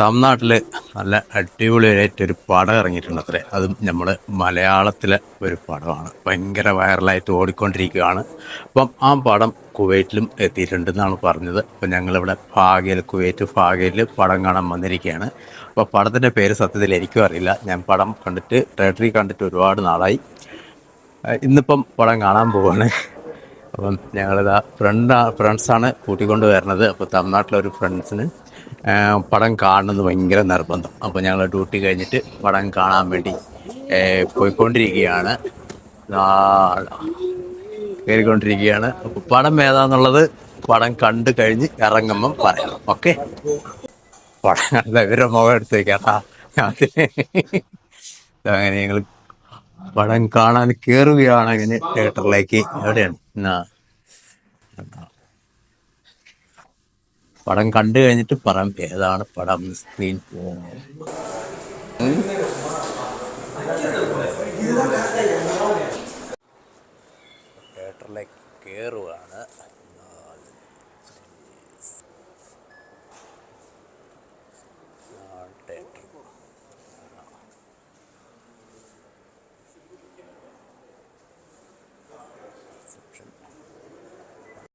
തമിഴ്നാട്ടിൽ നല്ല അടിപൊളിയായിട്ട് ഒരു പടം ഇറങ്ങിയിട്ടുണ്ട് അത്രേ. അതും നമ്മൾ മലയാളത്തിലെ ഒരു പടമാണ്. ഭയങ്കര വൈറലായിട്ട് ഓടിക്കൊണ്ടിരിക്കുകയാണ്. അപ്പം ആ പടം കുവൈറ്റിലും എത്തിയിട്ടുണ്ടെന്നാണ് പറഞ്ഞത്. അപ്പം ഞങ്ങളിവിടെ ഭാഗ്യയിൽ കുവൈറ്റ് ഭാഗ്യയിൽ പടം കാണാൻ വന്നിരിക്കുകയാണ്. അപ്പോൾ പടത്തിന്റെ പേര് സത്യത്തിൽ എനിക്കും അറിയില്ല. ഞാൻ പടം കണ്ടിട്ട് തിയേറ്ററിൽ കണ്ടിട്ട് ഒരുപാട് നാളായി. ഇന്നിപ്പം പടം കാണാൻ പോവാണ്. അപ്പം ഞങ്ങളിതാ ഫ്രണ്ട് ഫ്രണ്ട്സാണ് കൂട്ടിക്കൊണ്ട് വരുന്നത് അപ്പോൾ തമിഴ്നാട്ടിലെ ഒരു ഫ്രണ്ട്സിന് പടം കാണുന്നത് ഭയങ്കര നിർബന്ധം. അപ്പോൾ ഞങ്ങൾ ഡ്യൂട്ടി കഴിഞ്ഞിട്ട് പടം കാണാൻ വേണ്ടി പോയിക്കൊണ്ടിരിക്കുകയാണ്. കയറിക്കൊണ്ടിരിക്കുകയാണ്. അപ്പോൾ പടം ഏതാന്നുള്ളത് പടം കണ്ടു കഴിഞ്ഞ് ഇറങ്ങുമ്പം പറയണം ഓക്കെ? പടം കണ്ട ഇവരുടെ മുഖം എടുത്ത് വയ്ക്കാട്ടാ അങ്ങനെ ഞങ്ങൾ പടം കാണാൻ കയറുകയാണ് അങ്ങനെ തിയേറ്ററിലേക്ക്. എവിടെയാണ്? എന്നാ പടം കണ്ടു കഴിഞ്ഞിട്ട് പടം ഏതാണ് പടം? സ്ക്രീൻ പോകുന്നത് തിയേറ്ററിലേക്ക് കയറുകയാണ് തിയേറ്റർ